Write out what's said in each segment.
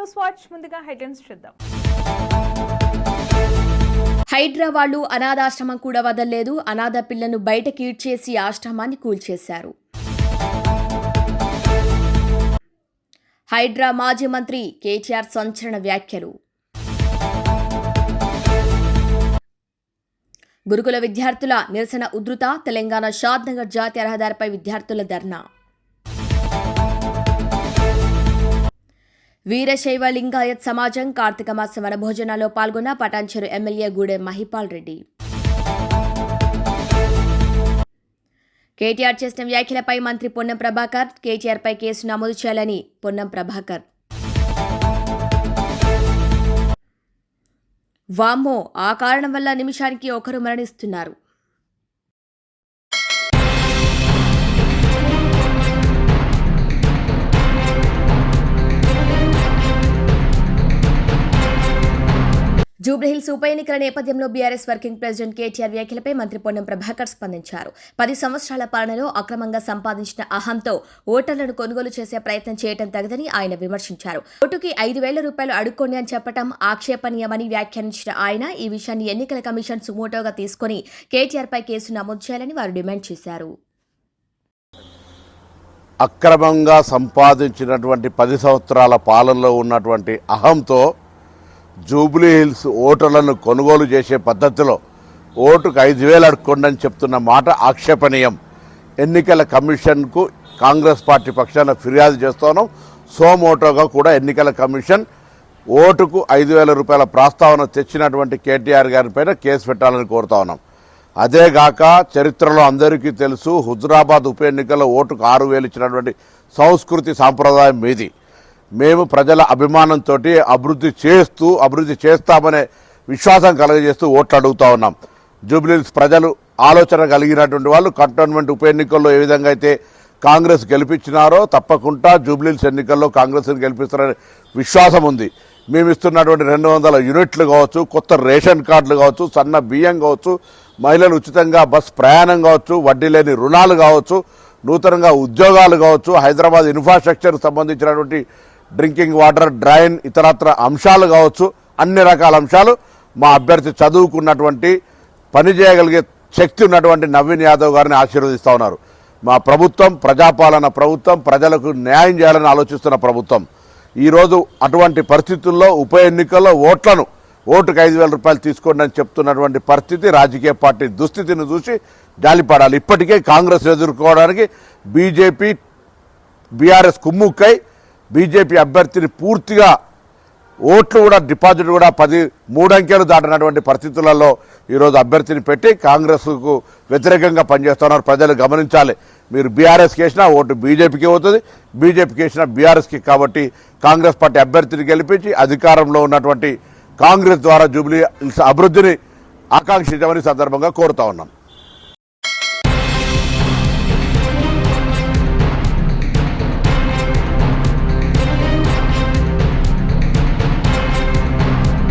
News watch ముందుగా headlines చూద్దాం. హైడ్రా వాళ్ళు అనాథాశ్రమం కూడా వదలలేదు. అనాథ పిల్లను బయటకి ఈడ్చేసి ఆశ్రమాన్ని కూల్చేశారు. హైడ్రా మాజీ మంత్రి కేటీఆర్ సంచలన వ్యాఖ్యలు. గురుకుల విద్యార్థుల నిరసన ఉధృత. తెలంగాణ షాద్నగర్ జాతీయ రహదారిపై విద్యార్థుల ధర్నా. వీరశైవ లింగాయత్ సమాజం కార్తీక మాస వనభోజనాల్లో పాల్గొన్న పటాన్చెరు ఎమ్మెల్యే గూడెం మహిపాల్ రెడ్డి. కేటీఆర్ చేసిన వ్యాఖ్యలపై మంత్రి పొన్నం ప్రభాకర్ కేటీఆర్పై కేసు నమోదు చేయాలని పొన్నం ప్రభాకర్. వామ్మో ఆ కారణం వల్ల నిమిషానికి ఒకరు మరణిస్తున్నారు. జూబ్లీహిల్స్ ఉప ఎన్నికల నేపథ్యంలో బీఆర్ఎస్ వర్కింగ్ ప్రెసిడెంట్ కేటీఆర్ వ్యాఖ్యలపై మంత్రి పొన్నం ప్రభాకర్ స్పందించారు. పది సంవత్సరాల పాలనలో అక్రమంగా సంపాదించిన అహంతో ఓటర్లను కొనుగోలు చేసే ప్రయత్నం చేయడం తగదని ఆయన విమర్శించారు. ఓటుకి ఐదు వేల రూపాయలు అడుక్కోండి అని చెప్పడం ఆక్షేపణీయమని వ్యాఖ్యానించిన ఆయన ఈ విషయాన్ని ఎన్నికల కమిషన్ సుమోటోగా తీసుకుని కేటీఆర్పై కేసు నమోదు చేయాలని వారు డిమాండ్ చేశారు. అక్రమంగా సంపాదించినటువంటి పది సంవత్సరాల పాలనలో ఉన్నటువంటి అహంతో జూబ్లీ హిల్స్ ఓటర్లను కొనుగోలు చేసే పద్ధతిలో ఓటుకు ఐదు వేలు అడుక్కోండి చెప్తున్న మాట ఆక్షేపణీయం. ఎన్నికల కమిషన్కు కాంగ్రెస్ పార్టీ పక్షాన ఫిర్యాదు చేస్తున్నాం. సోమోటోగా కూడా ఎన్నికల కమిషన్ ఓటుకు ఐదు వేల రూపాయల ప్రస్తావన తెచ్చినటువంటి కేటీఆర్ గారి పైన కేసు పెట్టాలని కోరుతా ఉన్నాం. అదేగాక చరిత్రలో అందరికీ తెలుసు హుజురాబాద్ ఉప ఎన్నికల్లో ఓటుకు ఆరు వేలు ఇచ్చినటువంటి సంస్కృతి సాంప్రదాయం మీది. మేము ప్రజల అభిమానంతో అభివృద్ధి చేస్తూ అభివృద్ధి చేస్తామనే విశ్వాసం కలగజేస్తూ ఓట్లు అడుగుతా ఉన్నాం. జూబ్లీస్ ప్రజలు ఆలోచన కలిగినటువంటి వాళ్ళు కంటోన్మెంట్ ఉప ఎన్నికల్లో ఏ విధంగా అయితే కాంగ్రెస్ గెలిపించినారో తప్పకుండా జూబ్లీస్ ఎన్నికల్లో కాంగ్రెస్ని గెలిపిస్తారనే విశ్వాసం ఉంది. మేము ఇస్తున్నటువంటి రెండు వందల యూనిట్లు కావచ్చు కొత్త రేషన్ కార్డులు కావచ్చు సన్న బియ్యం కావచ్చు మహిళలు ఉచితంగా బస్ ప్రయాణం కావచ్చు వడ్డీ లేని రుణాలు కావచ్చు నూతనంగా ఉద్యోగాలు కావచ్చు హైదరాబాద్ ఇన్ఫ్రాస్ట్రక్చర్ సంబంధించినటువంటి డ్రింకింగ్ వాటర్ డ్రైన్ ఇతరత్ర అంశాలు కావచ్చు అన్ని రకాల అంశాలు మా అభ్యర్థి చదువుకున్నటువంటి పని చేయగలిగే శక్తి ఉన్నటువంటి నవీన్ యాదవ్ గారిని ఆశీర్వదిస్తా ఉన్నారు. మా ప్రభుత్వం ప్రజాపాలన ప్రభుత్వం ప్రజలకు న్యాయం చేయాలని ఆలోచిస్తున్న ప్రభుత్వం. ఈరోజు అటువంటి పరిస్థితుల్లో ఉప ఎన్నికల్లో ఓట్లను ఓటుకు ఐదు వేల రూపాయలు తీసుకోండి అని చెప్తున్నటువంటి పరిస్థితి రాజకీయ పార్టీ దుస్థితిని చూసి జాలిపడాలి. ఇప్పటికే కాంగ్రెస్ ఎదుర్కోవడానికి బీజేపీ బీఆర్ఎస్ కుమ్ముక్కై బీజేపీ అభ్యర్థిని పూర్తిగా ఓట్లు కూడా డిపాజిట్ కూడా పది మూడంకెలు దాటినటువంటి పరిస్థితులలో ఈరోజు అభ్యర్థిని పెట్టి కాంగ్రెస్కు వ్యతిరేకంగా పనిచేస్తున్నారు. ప్రజలు గమనించాలి. మీరు బీఆర్ఎస్కి వేసినా ఓటు బీజేపీకి అవుతుంది. బీజేపీకి వేసినా బీఆర్ఎస్కి కాబట్టి కాంగ్రెస్ పార్టీ అభ్యర్థిని గెలిపించి అధికారంలో ఉన్నటువంటి కాంగ్రెస్ ద్వారా జూబ్లీ అభివృద్ధిని ఆకాంక్షించమని సందర్భంగా కోరుతా ఉన్నాం.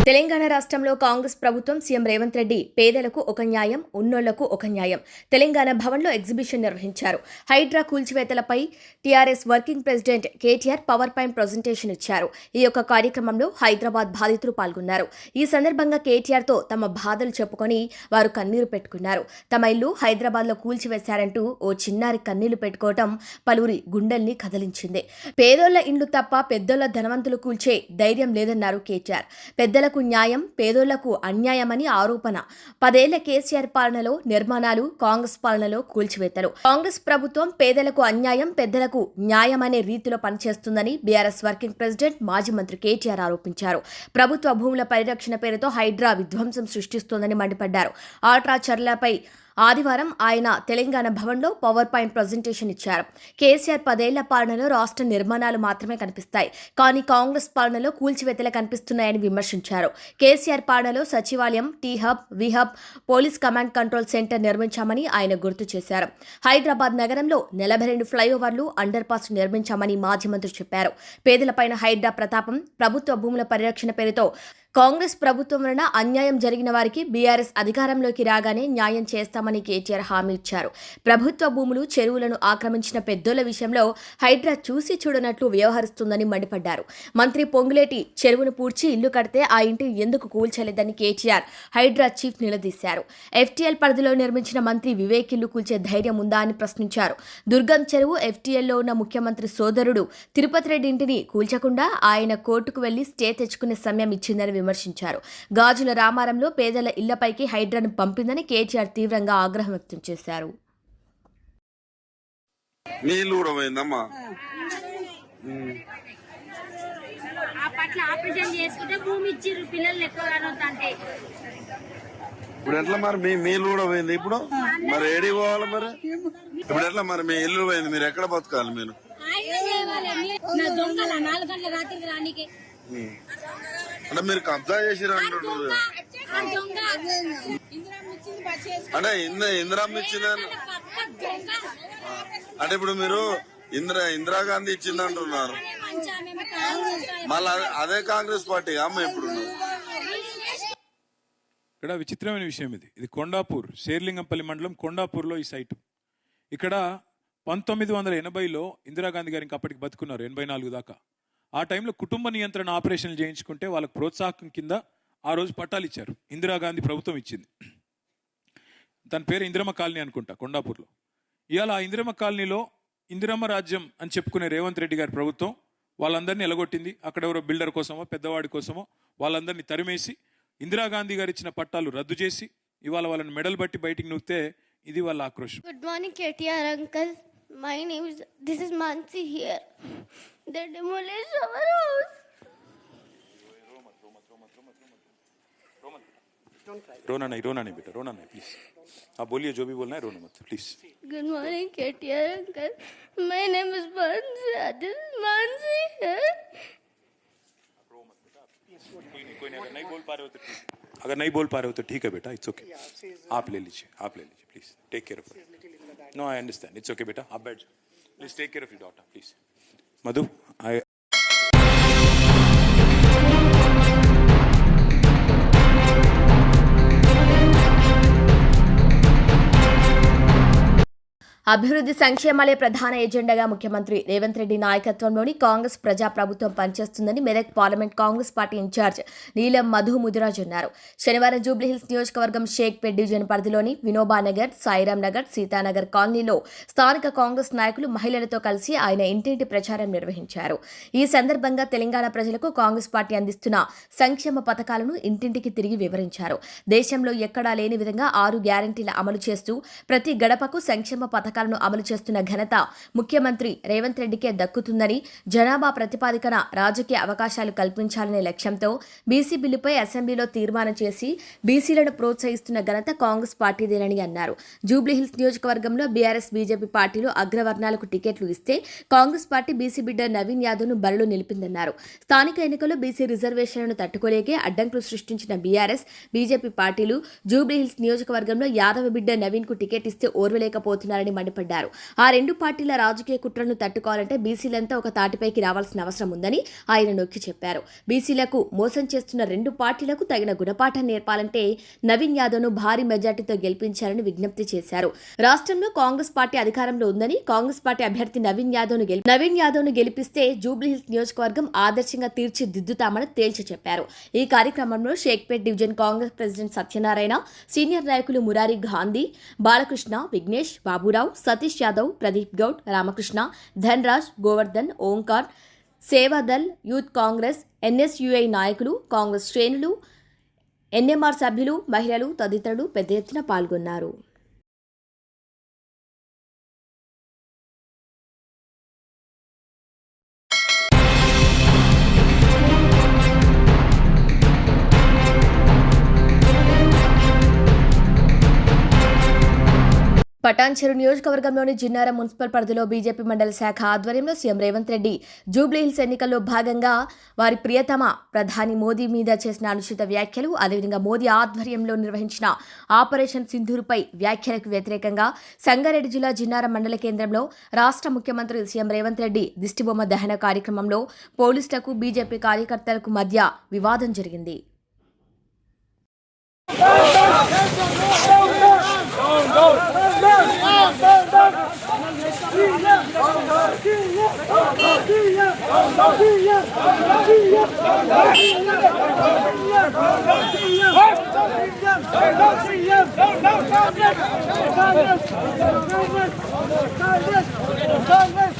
తెలంగాణ రాష్ట్రంలో కాంగ్రెస్ ప్రభుత్వం సీఎం రేవంత్ రెడ్డి పేదలకు ఒక న్యాయం ఉన్నోళ్ళకు ఒక న్యాయం తెలంగాణ భవన్లో ఎగ్జిబిషన్ నిర్వహించారు. HYDRAA కూల్చివేతలపై TRS working president KTR power point presentation ఇచ్చారు. ఈ యొక్క కార్యక్రమంలో హైదరాబాద్ బాధితులు పాల్గొన్నారు. ఈ సందర్భంగా కేటీఆర్తో తమ బాధలు చెప్పుకొని వారు కన్నీరు పెట్టుకున్నారు. తమ ఇల్లు హైదరాబాద్లో కూల్చివేశారంటూ ఓ చిన్నారి కన్నీళ్ళు పెట్టుకోవటం పలువురి గుండెల్ని కదిలించింది. పేదోళ్ళ ఇండ్లు తప్ప పెద్దోళ్ళ ధనవంతులు కూల్చే ధైర్యం లేదన్నారు కేటీఆర్. పెద్దలకు న్యాయం పేదోళ్ళకు అన్యాయమని ఆరోపణ. పదేళ్ళ కేసీఆర్ పాలనలో నిర్మాణాలు కాంగ్రెస్ పాలనలో కూల్చివేతలు. కాంగ్రెస్ ప్రభుత్వం పేదలకు అన్యాయం పెద్దలకు న్యాయం అనే రీతిలో పనిచేస్తుందని బీఆర్ఎస్ వర్కింగ్ ప్రెసిడెంట్ మాజీ మంత్రి కేటీఆర్ ఆరోపించారు. ప్రభుత్వ భూముల పరిరక్షణ పేరుతో హైడ్రా విధ్వంసం సృష్టిస్తోందని మండిపడ్డారు. ఆల్ట్రా చర్లపై ఆదివారం ఆయన తెలంగాణ భవన్లో పవర్ పాయింట్ ప్రజెంటేషన్ ఇచ్చారు. కేసీఆర్ పదేళ్ళ పాలనలో రాష్ట్ర నిర్మాణాలు మాత్రమే కనిపిస్తాయి. కానీ కాంగ్రెస్ పాలనలో కూల్చివేతలు కనిపిస్తున్నాయని విమర్శించారు. కేసీఆర్ పాలనలో సచివాలయం T hub విహబ్ police command control centre నిర్మించామని ఆయన గుర్తు చేశారు. హైదరాబాద్ నగరంలో నలభై రెండు ఫ్లైఓవర్లు అండర్ పాస్ నిర్మించామని మాజీ మంత్రి చెప్పారు. పేదలపైన హైడ్రా ప్రతాపం ప్రభుత్వ భూముల పరిరక్షణ పేరుతో కాంగ్రెస్ ప్రభుత్వం వలన అన్యాయం జరిగిన వారికి బీఆర్ఎస్ అధికారంలోకి రాగానే న్యాయం చేస్తామని కేటీఆర్ హామీ ఇచ్చారు. ప్రభుత్వ భూములు చెరువులను ఆక్రమించిన పెద్దోళ్ళ విషయంలో హైడ్రా చూసి చూడనట్లు వ్యవహరిస్తుందని మండిపడ్డారు. మంత్రి పొంగులేటి చెరువును పూడ్చి ఇల్లు కడితే ఆ ఇంటిని ఎందుకు కూల్చలేదని కేటీఆర్ హైడ్రా చీఫ్ నిలదీశారు. ఎఫ్టీఎల్ పరిధిలో నిర్మించిన మంత్రి వివేక్ ఇల్లు కూల్చే ధైర్యం ఉందా అని ప్రశ్నించారు. దుర్గం చెరువు ఎఫ్టీఎల్లో ఉన్న ముఖ్యమంత్రి సోదరుడు తిరుపతి రెడ్డి ఇంటిని కూల్చకుండా ఆయన కోర్టుకు వెళ్ళి స్టే తెచ్చుకునే సమయం ఇచ్చిందని విమర్శించారు. గాజుల రామారంలో పేదల ఇళ్ళపైకి హైడ్రాను పంపిందని కేటీఆర్ తీవ్రంగా ఆగ్రహం వ్యక్తం చేశారు. పట్ల ఆపరేషన్ చేసుకుంటే భూమి ఇచ్చిర్రు పిల్లలు ఎక్కువ అంటే ఇప్పుడు ఎట్లా మరి మీ మీళ్ళు కూడా పోయింది ఇప్పుడు? మరి ఏడికి పోవాలి మరి? ఇప్పుడు ఎట్లా మరి మీ ఇల్లు పోయింది? మీరు ఎక్కడ బతకాలి మీరు? నాలుగు గంటల రాత్రికి రానికి. అంటే మీరు కబ్జా చేసిరు ఆ అంటున్నారు. అంటే ఇంద ఇందిరామ్మ ఇచ్చిందని పక్క దొంగ. అంటే ఇప్పుడు మీరు ఇందిరా ఇందిరాగాంధీ ఇచ్చింది అంటున్నారు. మళ్ళీ అదే కాంగ్రెస్ పార్టీ అమ్మ ఇప్పుడు? ఇక్కడ విచిత్రమైన విషయం ఇది. ఇది కొండాపూర్ శేర్లింగంపల్లి మండలం కొండాపూర్లో ఈ సైటు. ఇక్కడ పంతొమ్మిది వందల ఎనభైలో ఇందిరాగాంధీ గారు ఇంకా అప్పటికి బతుకున్నారు ఎనభై నాలుగు దాకా. ఆ టైంలో కుటుంబ నియంత్రణ ఆపరేషన్లు చేయించుకుంటే వాళ్ళకు ప్రోత్సాహకం కింద ఆ రోజు పట్టాలు ఇచ్చారు. ఇందిరాగాంధీ ప్రభుత్వం ఇచ్చింది. దాని పేరు ఇందిరమ్మ కాలనీ అనుకుంటా కొండాపూర్లో. ఇవాళ ఆ ఇందిరమ్మ కాలనీలో ఇందిరమ్మ రాజ్యం అని చెప్పుకునే రేవంత్ రెడ్డి గారి ప్రభుత్వం వాళ్ళందరినీ ఎలగొట్టింది. అక్కడ ఎవరో బిల్డర్ కోసమో పెద్దవాడి కోసమో వాళ్ళందరినీ తరిమేసి ఇందిరాగాంధీ గారు ఇచ్చిన పట్టాలు రద్దు చేసి ఇవాళ వాళ్ళని మెడల్ బట్టి బయటికి నూకితే ఇది వాళ్ళ ఆక్రోషం. Good morning KTR uncle my name this is is here. They demolished our house. रोना नहीं रोना नहीं बेटा रोना नहीं प्लीज़ आप बोलिए जो भी बोलना है रोना मत प्लीज़ here. कोई नहीं कोई नहीं अगर नहीं बोल पा रहे हो। तो ठीक अगर नहीं बोल पा रहे हो तो ठीक है बेटा इट्स ओके आप ले लीजिए आप ले लीजिए please take care of no I understand it's okay बेटा आप बैठ जाओ. Please take care of your daughter please Madhu, I, అభివృద్ధి సంక్షేమాలే ప్రధాన ఎజెండాగా ముఖ్యమంత్రి రేవంత్ రెడ్డి నాయకత్వంలోని కాంగ్రెస్ ప్రజా ప్రభుత్వం పనిచేస్తుందని Medak parliament Congress party incharge Neelam Madhu Mudiraj అన్నారు. శనివారం జూబ్లీహిల్స్ నియోజకవర్గం షేక్పేట్ డివిజన్ పరిధిలోని వినోబానగర్ సాయిరాం నగర్ సీతానగర్ కాలనీలో స్థానిక కాంగ్రెస్ నాయకులు మహిళలతో కలిసి ఆయన ఇంటింటి ప్రచారం నిర్వహించారు. ఈ సందర్భంగా తెలంగాణ ప్రజలకు కాంగ్రెస్ పార్టీ అందిస్తున్న సంక్షేమ పథకాలను ఇంటింటికి తిరిగి వివరించారు. దేశంలో ఎక్కడా లేని విధంగా ఆరు గ్యారంటీల అమలు చేస్తూ ప్రతి గడపకు సంక్షేమ పథకాలను అమలు చేస్తున్న ఘనత ముఖ్యమంత్రి రేవంత్ రెడ్డికే దక్కుతుందని జనాభా ప్రతిపాదికన రాజకీయ అవకాశాలు కల్పించాలనే లక్ష్యంతో బీసీ బిల్లుపై అసెంబ్లీలో తీర్మానం చేసి బీసీలను ప్రోత్సహిస్తున్న ఘనత కాంగ్రెస్ పార్టీదేనని అన్నారు. జూబ్లీహిల్స్ నియోజకవర్గంలో బీఆర్ఎస్ బీజేపీ పార్టీలు అగ్రవర్ణాలకు టికెట్లు ఇస్తే కాంగ్రెస్ పార్టీ బీసీ బిడ్డ నవీన్ యాదవ్ను బరిలో నిలిపిందన్నారు. స్థానిక ఎన్నికల్లో బీసీ రిజర్వేషన్లను తట్టుకోలేకే అడ్డంకులు సృష్టించిన బీఆర్ఎస్ బీజేపీ పార్టీలు జూబ్లీహిల్స్ నియోజకవర్గంలో యాదవ బిడ్డ నవీన్కు టికెట్ ఇస్తే ఓర్వలేకపోతున్నారని మండిపడ్డారు ఆ రెండు పార్టీల రాజకీయ కుట్రను తట్టుకోవాలంటే బీసీలంతా ఒక తాటిపైకి రావాల్సిన అవసరం ఉందని ఆయన నొక్కి చెప్పారు. బీసీలకు మోసం చేస్తున్న రెండు పార్టీలకు తగిన గుణపాఠం నేర్పాలంటే నవీన్ యాదవ్ను భారీ మెజార్టీతో గెలిపించాలని విజ్ఞప్తి చేశారు. రాష్ట్రంలో కాంగ్రెస్ పార్టీ అధికారంలో ఉందని కాంగ్రెస్ పార్టీ అభ్యర్థి నవీన్ యాదవ్ను గెలి నవీన్ యాదవ్ను గెలిపిస్తే జూబ్లీహిల్స్ నియోజకవర్గం ఆదర్శంగా తీర్చిదిద్దుతామని తేల్చి చెప్పారు. ఈ కార్యక్రమంలో Shaikpet division Congress president Satyanarayana senior నాయకులు మురారి గాంధీ బాలకృష్ణ విఘ్నేష్ బాబురావు సతీష్ యాదవ్ ప్రదీప్ గౌడ్ రామకృష్ణ ధన్రాజ్ గోవర్ధన్ ఓంకార్ సేవాదల్ యూత్ కాంగ్రెస్ ఎన్ఎస్యుఐ నాయకులు కాంగ్రెస్ శ్రేణులు ఎన్ఎంఆర్ సభ్యులు మహిళలు తదితరులు పెద్ద ఎత్తున పాల్గొన్నారు. పటాన్చెరు నియోజకవర్గంలోని జిన్నారం మున్సిపల్ పరిధిలో బీజేపీ మండల శాఖ ఆధ్వర్యంలో సీఎం రేవంత్ రెడ్డి జూబ్లీహిల్స్ ఎన్నికల్లో భాగంగా వారి ప్రియతమ ప్రధాని మోదీ మీద చేసిన అనుచిత వ్యాఖ్యలు అదేవిధంగా మోదీ ఆధ్వర్యంలో నిర్వహించిన ఆపరేషన్ సింధూర్పై వ్యాఖ్యలకు వ్యతిరేకంగా సంగారెడ్డి జిల్లా జిన్నారం మండల కేంద్రంలో రాష్ట్ర ముఖ్యమంత్రి సీఎం రేవంత్ రెడ్డి దిష్టిబొమ్మ దహన కార్యక్రమంలో పోలీసులకు బీజేపీ కార్యకర్తలకు మధ్య వివాదం జరిగింది Go, go. Kardeş! Kardeş! Kardeş! Kardeş!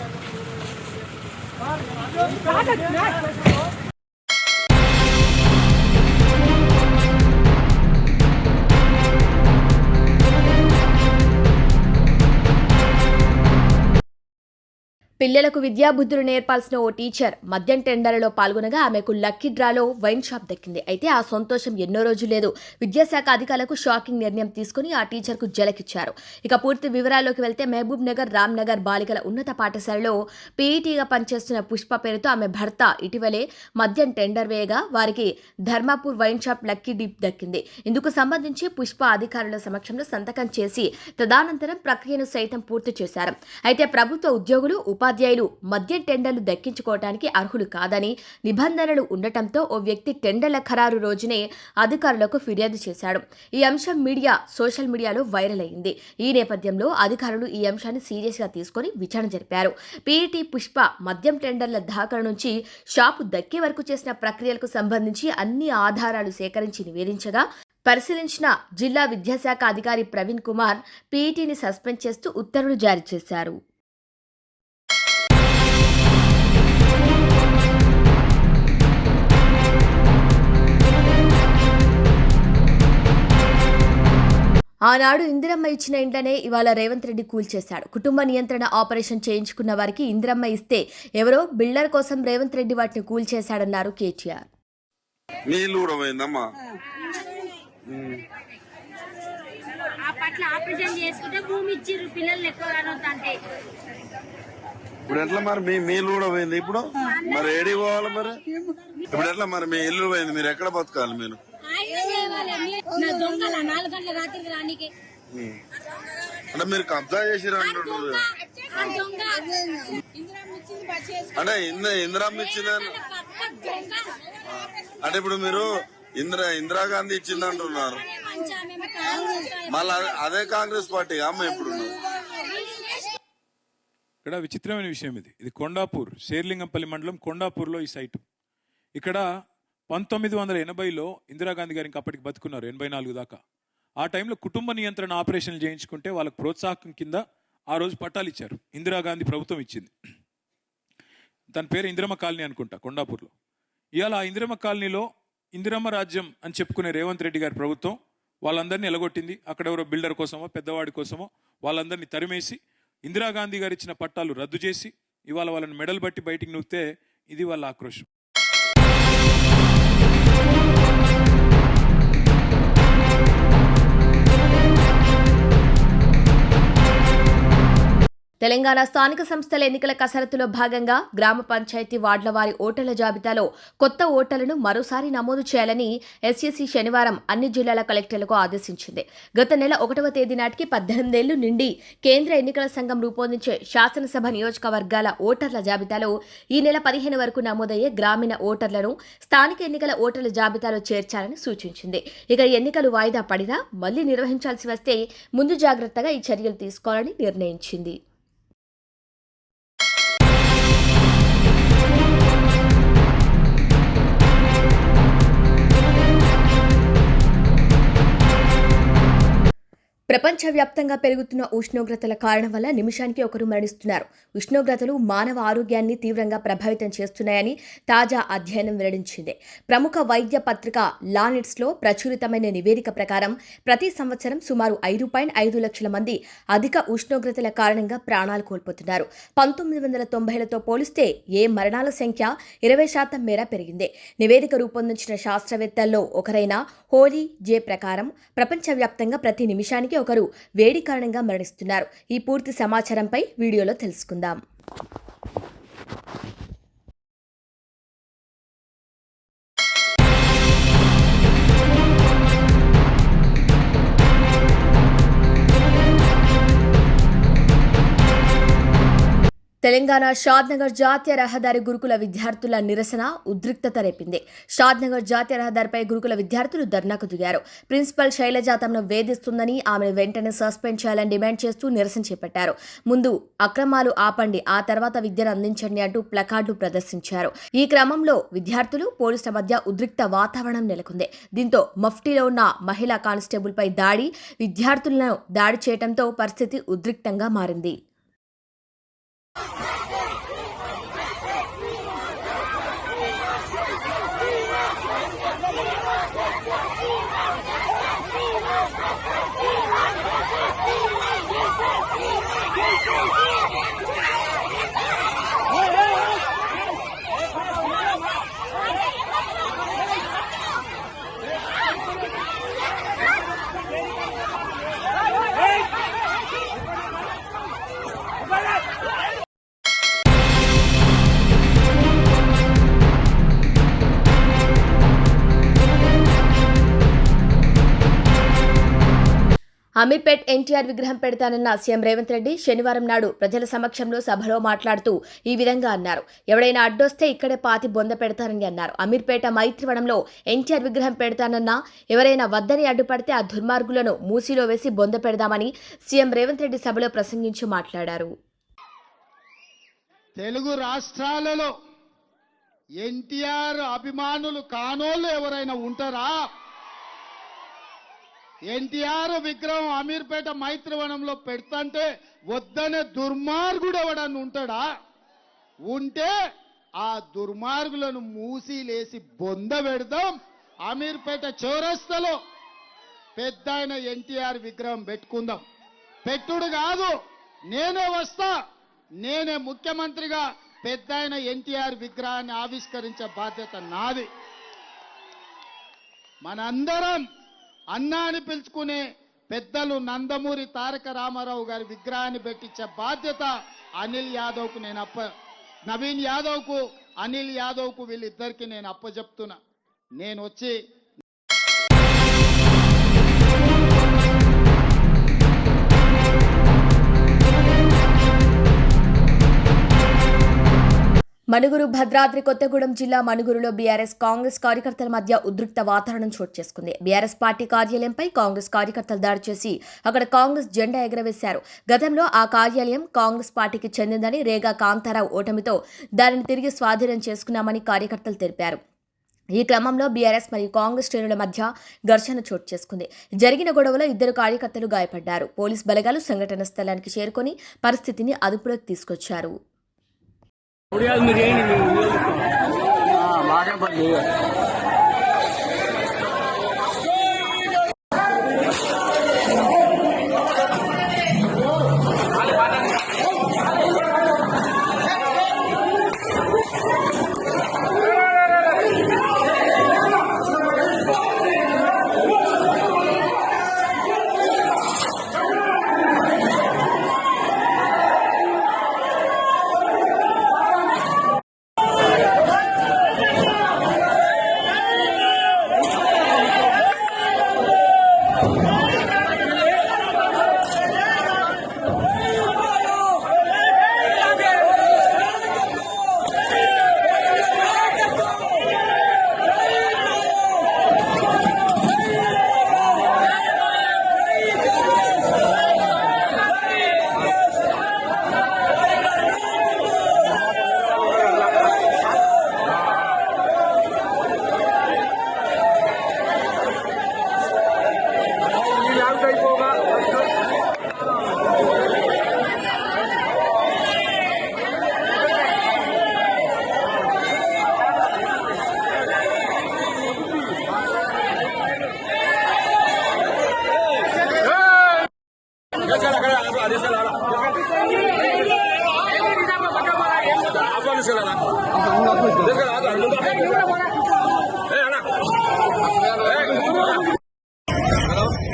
Ja, das ist పిల్లలకు విద్యాబుద్ధులు నేర్పాల్సిన ఓ టీచర్ మద్యం టెండర్లో పాల్గొనగా ఆమెకు లక్కీ డ్రాలో వైన్ షాప్ దక్కింది. అయితే ఆ సంతోషం ఎన్నో రోజులు లేదు. విద్యాశాఖ అధికారులకు షాకింగ్ నిర్ణయం తీసుకుని ఆ టీచర్కు జలకిచ్చారు. ఇక పూర్తి వివరాల్లోకి వెళ్తే మహబూబ్ నగర్ రామ్ నగర్ బాలికల ఉన్నత పాఠశాలలో పీఈటీగా పనిచేస్తున్న పుష్ప పేరుతో ఆమె భర్త ఇటీవలే మద్యం టెండర్ వేయగా వారికి Dharmapur wine shop lucky dip దక్కింది. ఇందుకు సంబంధించి పుష్ప అధికారుల సమక్షంలో సంతకం చేసి తదనంతరం ప్రక్రియను సైతం పూర్తి చేశారు. అయితే ప్రభుత్వ ఉద్యోగులు ఉపాధి ఉపాధ్యాయులు మద్యం టెండర్లు దక్కించుకోవటానికి అర్హులు కాదని నిబంధనలు ఉండటంతో ఓ వ్యక్తి టెండర్ల ఖరారు రోజునే అధికారులకు ఫిర్యాదు చేశాడు. ఈ అంశం మీడియా సోషల్ మీడియాలో వైరల్ అయింది. ఈ నేపథ్యంలో అధికారులు ఈ అంశాన్ని సీరియస్గా తీసుకొని విచారణ జరిపారు. పీఈటీ పుష్ప మద్యం టెండర్ల దాఖలు నుంచి షాపు దక్కే వరకు చేసిన ప్రక్రియలకు సంబంధించి అన్ని ఆధారాలు సేకరించి నివేదించగా పరిశీలించిన జిల్లా విద్యాశాఖ అధికారి ప్రవీణ్ కుమార్ పీఈటీని సస్పెండ్ చేస్తూ ఉత్తర్వులు జారీ చేశారు. ఆనాడు ఇందిరమ్మ ఇచ్చిన ఇంట్లోనే ఇవాళ రేవంత్ రెడ్డి కూల్చేశాడు. కుటుంబ నియంత్రణ ఆపరేషన్ చేయించుకున్న వారికి ఇందిరమ్మ ఇస్తే ఎవరో బిల్డర్ కోసం రేవంత్ రెడ్డి వాటిని కూల్చేశాడన్నారు కేటీఆర్. నీళ్ళు కూడా పోయిందమ్మా. ఆ పట్ల ఆపరేషన్ చేసుకుంటే భూమి ఇచ్చిర్రు పిల్లలు ఎక్కువ అంటే ఇప్పుడు ఎట్లా మరి మీ మీలు కూడా పోయింది ఇప్పుడు? మరి ఏడి పోవాలి మరి? ఇప్పుడు ఎట్లా మరి మీ ఇల్లు పోయింది? మీరు ఎక్కడ బతకాలి మీరు? నా దొంగల? నాలుగు గంటల రాత్రికి రానికి. ఉమ్. అంటే మీరు కబ్జా చేసిరు అంటున్నారు ఆ దొంగ. అంటే ఇంద ఇందిరామ్మ ఇచ్చింది అంటే ఇప్పుడు మీరు ఇందిరా ఇందిరాగాంధీ ఇచ్చింది అంటున్నారు. మళ్ళీ అదే కాంగ్రెస్ పార్టీ అమ్మ ఇప్పుడు. ఇక్కడ విచిత్రమైన విషయం ఇది. ఇది కొండాపూర్ శేర్లింగంపల్లి మండలం కొండాపూర్లో ఈ సైటు. ఇక్కడ పంతొమ్మిది వందల ఎనభైలో ఇందిరాగాంధీ గారు ఇంకా అప్పటికి బతుకున్నారు ఎనభై నాలుగు దాకా. ఆ టైంలో కుటుంబ నియంత్రణ ఆపరేషన్లు చేయించుకుంటే వాళ్ళకి ప్రోత్సాహకం కింద ఆ రోజు పట్టాలు ఇచ్చారు. ఇందిరాగాంధీ ప్రభుత్వం ఇచ్చింది. తన పేరు ఇందిరమ్మ కాలనీ అనుకుంటా కొండాపూర్లో. ఇవాళ ఆ ఇందిరమ్మ కాలనీలో ఇందిరమ్మ రాజ్యం అని చెప్పుకునే రేవంత్ రెడ్డి గారి ప్రభుత్వం వాళ్ళందరినీ ఎలగొట్టింది. అక్కడ ఎవరో బిల్డర్ కోసమో పెద్దవాడి కోసమో వాళ్ళందరినీ తరిమేసి ఇందిరాగాంధీ గారు ఇచ్చిన పట్టాలు రద్దు చేసి ఇవాళ వాళ్ళని మెడల్ బట్టి బయటికి నూకితే ఇది వాళ్ళ ఆక్రోషం. తెలంగాణ స్థానిక సంస్థల ఎన్నికల కసరత్తులో భాగంగా గ్రామ పంచాయతీ వార్డుల వారి ఓటర్ల జాబితాలో కొత్త ఓటర్లను మరోసారి నమోదు చేయాలని ఎస్ఎస్సీ శనివారం అన్ని జిల్లాల కలెక్టర్లకు ఆదేశించింది. గత నెల ఒకటవ తేదీ నాటికి పద్దెనిమిదేళ్ళు నిండి కేంద్ర ఎన్నికల సంఘం రూపొందించే శాసనసభ నియోజకవర్గాల ఓటర్ల జాబితాలో ఈ నెల పదిహేను వరకు నమోదయ్యే గ్రామీణ ఓటర్లను స్థానిక ఎన్నికల ఓటర్ల జాబితాలో చేర్చాలని సూచించింది. ఇక ఎన్నికలు వాయిదా పడినా మళ్ళీ నిర్వహించాల్సి వస్తే ముందు జాగ్రత్తగా ఈ చర్యలు తీసుకోవాలని నిర్ణయించింది. ప్రపంచవ్యాప్తంగా పెరుగుతున్న ఉష్ణోగ్రతల కారణం వల్ల నిమిషానికి ఒకరు మరణిస్తున్నారు. ఉష్ణోగ్రతలు మానవ ఆరోగ్యాన్ని తీవ్రంగా ప్రభావితం చేస్తున్నాయని తాజా అధ్యయనం వెల్లడించింది. ప్రముఖ వైద్య పత్రిక లానెట్స్లో ప్రచురితమైన నివేదిక ప్రకారం ప్రతి సంవత్సరం సుమారు ఐదు పాయింట్ ఐదు లక్షల మంది అధిక ఉష్ణోగ్రతల కారణంగా ప్రాణాలు కోల్పోతున్నారు. పంతొమ్మిది వందల తొంభైలతో పోలిస్తే ఏ మరణాల సంఖ్య ఇరవై శాతం మేర పెరిగింది. నివేదిక రూపొందించిన శాస్త్రవేత్తల్లో ఒకరైన హోలీ జే ప్రకారం ప్రపంచవ్యాప్తంగా ప్రతి నిమిషానికి ఒకరు వేడి కారణంగా మరణిస్తున్నారు. ఈ పూర్తి సమాచారంపై వీడియోలో తెలుసుకుందాం. తెలంగాణ షాద్నగర్ జాతీయ రహదారి గురుకుల విద్యార్థుల నిరసన ఉద్రిక్తత రేపింది. షాద్నగర్ జాతీయ రహదారిపై గురుకుల విద్యార్థులు ధర్నాకు దిగారు. ప్రిన్సిపల్ శైలజ తమను వేధిస్తుందని ఆమెను వెంటనే సస్పెండ్ చేయాలని డిమాండ్ చేస్తూ నిరసన చేపట్టారు. ముందు అక్రమాలు ఆపండి ఆ తర్వాత విద్యను అందించండి అంటూ ప్లకార్డులు ప్రదర్శించారు. ఈ క్రమంలో విద్యార్థులు పోలీసుల మధ్య ఉద్రిక్త వాతావరణం నెలకొంది. దీంతో మఫ్టీలో ఉన్న మహిళా కానిస్టేబుల్పై దాడి విద్యార్థులను దాడి చేయడంతో పరిస్థితి ఉద్రిక్తంగా మారింది. you అమీర్పేట్ ఎన్టీఆర్ విగ్రహం పెడతానన్న సీఎం రేవంత్ రెడ్డి శనివారం నాడు ప్రజల సమక్షంలో సభలో మాట్లాడుతూ ఈ విధంగా అన్నారు. ఎవడైనా అడ్డొస్తే ఇక్కడే పాతి బొంద పెడతారని అన్నారు. అమీర్పేట మైత్రివనంలో ఎన్టీఆర్ విగ్రహం పెడతానన్నా ఎవరైనా వద్దని అడ్డుపడితే ఆ దుర్మార్గులను మూసీలో వేసి బొంద పెడదామని సీఎం రేవంత్ రెడ్డి సభలో ప్రసంగించి మాట్లాడారు. తెలుగు రాష్ట్రాలలో ఎన్టీఆర్ అభిమానులు కానోళ్ళు ఎవరైనా ఉంటారా? ఎన్టీఆర్ విగ్రహం అమీర్పేట మైత్రివనంలో పెడతంటే వద్దనే దుర్మార్గుడు ఎవడని ఉంటాడా? ఉంటే ఆ దుర్మార్గులను మూసి లేసి బొంద పెడదాం అమీర్పేట చౌరస్తలో. పెద్ద ఆయన ఎన్టీఆర్ విగ్రహం పెట్టుకుందాం. పెట్టుడు కాదు నేనే వస్తా. నేనే ముఖ్యమంత్రిగా పెద్ద ఆయన ఎన్టీఆర్ విగ్రహాన్ని ఆవిష్కరించే బాధ్యత నాది. మనందరం అన్నా అని పిలుచుకునే పెద్దలు నందమూరి తారక రామారావు గారి విగ్రహాన్ని పెట్టించే బాధ్యత అనిల్ యాదవ్కు నేను అప్ప నవీన్ యాదవ్కు అనిల్ యాదవ్కు వీళ్ళిద్దరికీ నేను అప్పచెప్తున్నా నేను వచ్చి మనుగురు భద్రాద్రి కొత్తగూడెం జిల్లా మనుగురులో బీఆర్ఎస్ కాంగ్రెస్ కార్యకర్తల మధ్య ఉద్రిక్త వాతావరణం చోటు చేసుకుంది. బీఆర్ఎస్ పార్టీ కార్యాలయంపై కాంగ్రెస్ కార్యకర్తలు దాడి చేసి అక్కడ కాంగ్రెస్ జెండా ఎగరవేశారు. గతంలో ఆ కార్యాలయం కాంగ్రెస్ పార్టీకి చెందిందని రేగా కాంతారావు ఓటమితో దానిని తిరిగి స్వాధీనం చేసుకున్నామని కార్యకర్తలు తెలిపారు. ఈ క్రమంలో బీఆర్ఎస్ మరియు కాంగ్రెస్ శ్రేణుల మధ్య ఘర్షణ చోటు చేసుకుంది. జరిగిన గొడవలో ఇద్దరు కార్యకర్తలు గాయపడ్డారు. పోలీస్ బలగాలు సంఘటన స్థలానికి చేరుకొని పరిస్థితిని అదుపులోకి తీసుకొచ్చారు. బాగా పడి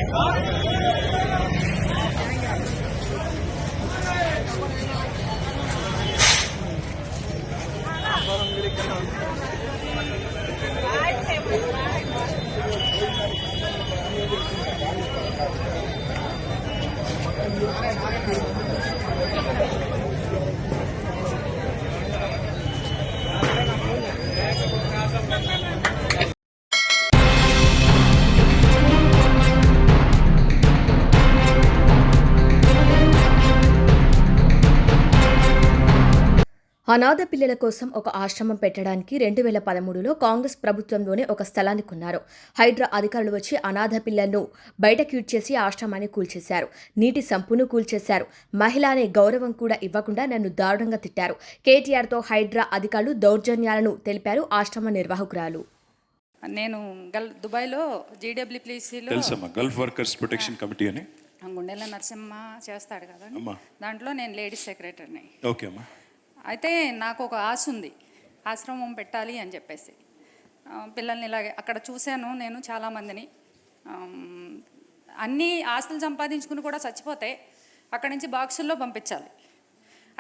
Aye. అనాథ పిల్లల కోసం ఒక ఆశ్రమం పెట్టడానికి రెండు వేల పదమూడులో కాంగ్రెస్ ప్రభుత్వంలోనే ఒక స్థలాన్ని కొన్నారు. హైడ్రా అధికారులు వచ్చి అనాథ పిల్లలను బయట క్యూట్ చేసి ఆశ్రమాన్ని కూల్చేశారు. నీటి సంపును కూల్చేశారు. మహిళ అనే గౌరవం కూడా ఇవ్వకుండా నన్ను దారుణంగా తిట్టారు. కేటీఆర్తో హైడ్రా అధికారులు దౌర్జన్యాలను తెలిపారు ఆశ్రమ నిర్వాహకురాలు. నేను గల్ దుబాయ్లో జీడబ్ల్యూపీసీలో తెలుసమ్మా గల్ఫ్ వర్కర్స్ ప్రొటెక్షన్ కమిటీ అని? గుండెల నరసింహ చేస్తాడు కదా అమ్మా. దాంట్లో నేను లేడీస్ సెక్రటరీని. ఓకే అమ్మా. అయితే నాకు ఒక ఆశ ఉంది ఆశ్రమం పెట్టాలి అని చెప్పేసి. పిల్లల్ని ఇలాగే అక్కడ చూశాను నేను చాలామందిని అన్నీ అన్ని ఆస్తులు సంపాదించుకుని కూడా చచ్చిపోతే అక్కడి నుంచి బాక్సుల్లో పంపించాలి.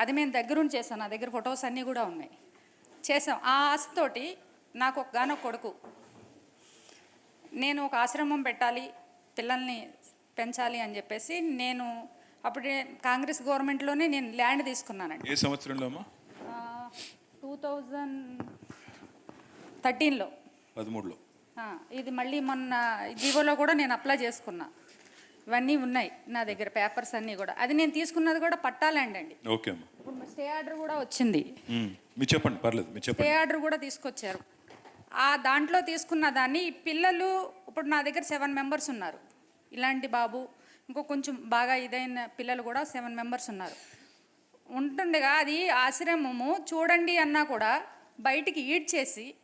అది మేము దగ్గరుండి చేశాను. నా దగ్గర ఫొటోస్ అన్నీ కూడా ఉన్నాయి. చేసాం ఆ ఆశతోటి నాకు ఒక గానొక కొడుకు. నేను ఒక ఆశ్రమం పెట్టాలి పిల్లల్ని పెంచాలి అని చెప్పేసి నేను అప్పుడే కాంగ్రెస్ గవర్నమెంట్లోనే నేను ల్యాండ్ తీసుకున్నానండి. ఏ సంవత్సరంలో అమ్మా థౌజండ్ థర్టీన్లో పదమూడులో ఇది మళ్ళీ మొన్న జీవోలో కూడా నేను అప్లై చేసుకున్నా. ఇవన్నీ ఉన్నాయి నా దగ్గర పేపర్స్ అన్నీ కూడా. అది నేను తీసుకున్నది కూడా పట్టా ల్యాండ్ అండి. ఓకే ఇప్పుడు స్టే ఆర్డర్ కూడా వచ్చింది. మీరు చెప్పండి పర్లేదు మీరు స్టే ఆర్డర్ కూడా తీసుకొచ్చారు. ఆ దాంట్లో తీసుకున్న దాన్ని ఈ పిల్లలు ఇప్పుడు నా దగ్గర సెవెన్ మెంబర్స్ ఉన్నారు. ఇలాంటి బాబు ఇంకో కొంచెం బాగా ఇదైన పిల్లలు కూడా సెవెన్ మెంబర్స్ ఉన్నారు. ఉంటుండగా అది ఆశ్రమము చూడండి అన్నా కూడా బయటికి ఈడ్చేసి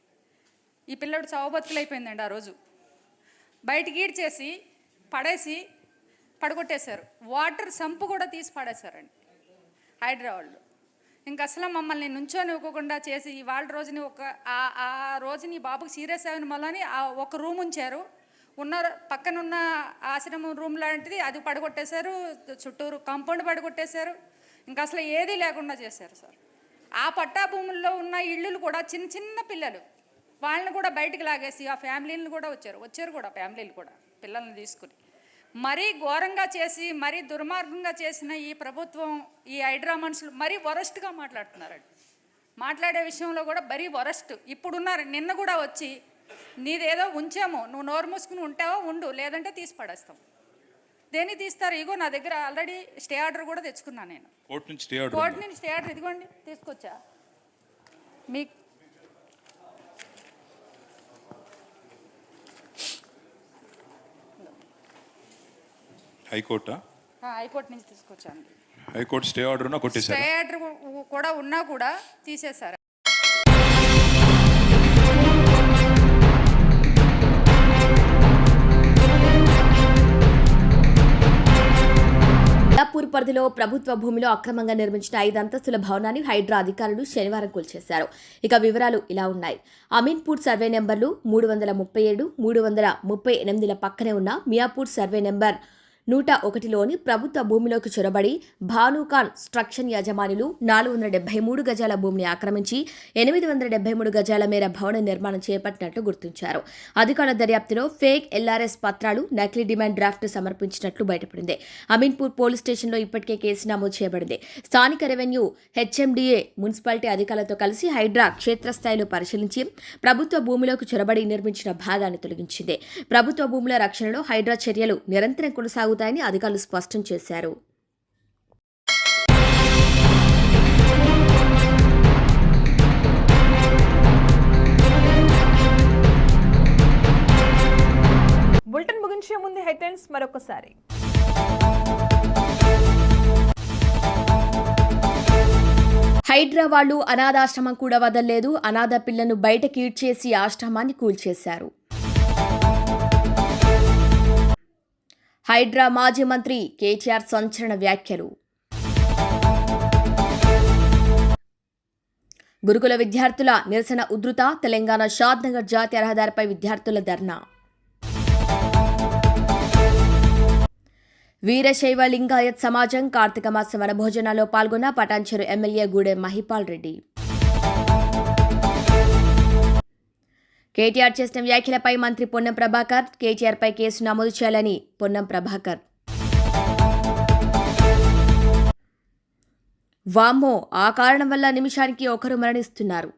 ఈ పిల్లడు చావుబతుకులైపోయిందండి ఆ రోజు. బయటికి ఈడ్చేసి పడేసి పడగొట్టేశారు. వాటర్ సంపు కూడా తీసి పడేశారండి హైదరాబాద్లో ఇంక అసలు మమ్మల్ని నుంచొని ఇవ్వకుండా చేసి ఇవాళ రోజుని ఒక ఆ ఆ రోజుని బాబుకి సీరియస్ అయిన వల్లని ఆ ఒక రూమ్ ఉంచారు. ఉన్న పక్కన ఉన్న ఆశ్రమం రూమ్ లాంటిది అది పడగొట్టేశారు. చుట్టూరు కాంపౌండ్ పడగొట్టేశారు. ఇంకా అసలు ఏదీ లేకుండా చేశారు సార్. ఆ పట్టా భూముల్లో ఉన్న ఇళ్ళు కూడా చిన్న చిన్న పిల్లలు వాళ్ళని కూడా బయటికి లాగేసి ఆ ఫ్యామిలీని కూడా వచ్చారు. వచ్చారు కూడా ఫ్యామిలీలు కూడా పిల్లల్ని తీసుకుని. మరీ ఘోరంగా చేసి మరీ దుర్మార్గంగా చేసిన ఈ ప్రభుత్వం ఈ హైడ్రా మనుషులు మరీ వరస్ట్గా మాట్లాడుతున్నారండి. మాట్లాడే విషయంలో కూడా మరీ వరస్ట్. ఇప్పుడున్నారు నిన్న కూడా వచ్చి నీదేదో ఉంచాము నువ్వు నోరు మూసుకుని ఉంటావో? ఉండు లేదంటే తీసి పడేస్తాం. దేన్ని తీస్తారు? ఇగో నా దగ్గర ఆల్రెడీ స్టే ఆర్డర్ కూడా తెచ్చుకున్నాను నేను. కోర్టు నుంచి స్టే ఆర్డర్ కోర్టు నుంచి స్టే ఆర్డర్ ఇదిగోండి తీసుకొచ్చా? మీకు హైకోర్టా? హైకోర్టు నుంచి తీసుకొచ్చాను. High court stay order stay order కూడా ఉన్నా కూడా తీసేశారు. పరిధిలో ప్రభుత్వ భూమిలో అక్రమంగా నిర్మించిన ఐదు అంతస్తుల భవనాన్ని హైడ్రా అధికారులు శనివారం కూల్చేశారు. ఇక వివరాలు ఇలా ఉన్నాయి. అమీన్పూర్ సర్వే నెంబర్లు మూడు వందల ముప్పై ఏడు మూడు వందల ముప్పై ఎనిమిదిల పక్కనే ఉన్న మియాపూర్ సర్వే నెంబర్ నూట ఒకటిలోని ప్రభుత్వ భూమిలోకి చొరబడి భానుఖాన్ స్ట్రక్షన్ యజమానులు నాలుగు వందల డెబ్బై మూడు గజాల భూమిని ఆక్రమించి ఎనిమిది వందల డెబ్బై మూడు గజాల మేర భవన నిర్మాణం చేపట్టినట్లు గుర్తించారు. అధికారుల దర్యాప్తులో ఫేక్ ఎల్ఆర్ఎస్ పత్రాలు నకిలీ డిమాండ్ డ్రాఫ్ట్ సమర్పించినట్లు బయటపడింది. అమీన్పూర్ పోలీస్ స్టేషన్లో ఇప్పటికే కేసు నమోదు చేయబడింది. స్థానిక రెవెన్యూ హెచ్ఎండిఏ మున్సిపాలిటీ అధికారులతో కలిసి హైడ్రా క్షేత్రస్థాయిలో పరిశీలించి ప్రభుత్వ భూమిలోకి చొరబడి నిర్మించిన భాగాన్ని తొలగించింది. ప్రభుత్వ భూముల రక్షణలో హైడ్రా చర్యలు నిరంతరం కొనసాగు కొనసాగుతాయని అధికారులు స్పష్టం చేశారు. బులెటిన్ ముగించే ముందు హెడ్లైన్స్ మరొకసారి. వాళ్ళు అనాథాశ్రమం కూడా వదలలేదు. అనాథ పిల్లను బయట కీడ్చేసి ఆశ్రమాన్ని కూల్చేశారు. హైడ్రా మాజీ మంత్రి కేటీఆర్ సంచలన వ్యాఖ్యలు. గురుకుల విద్యార్థుల నిరసన ఉధృత తెలంగాణ షాద్నగర్ జాతీయ రహదారిపై విద్యార్థుల ధర్నా. వీరశైవ లింగాయత్ సమాజం కార్తీక మాస వనభోజనాల్లో పాల్గొన్న పటాన్చెరు ఎమ్మెల్యే గూడెం మహిపాల్ రెడ్డి. కేటీఆర్ చేసిన వ్యాఖ్యలపై మంత్రి పొన్నం ప్రభాకర్ కేటీఆర్పై కేసు నమోదు చేయాలని పొన్నం ప్రభాకర్. వామ్మో ఆ కారణం వల్ల నిమిషానికి ఒకరు మరణిస్తున్నారు.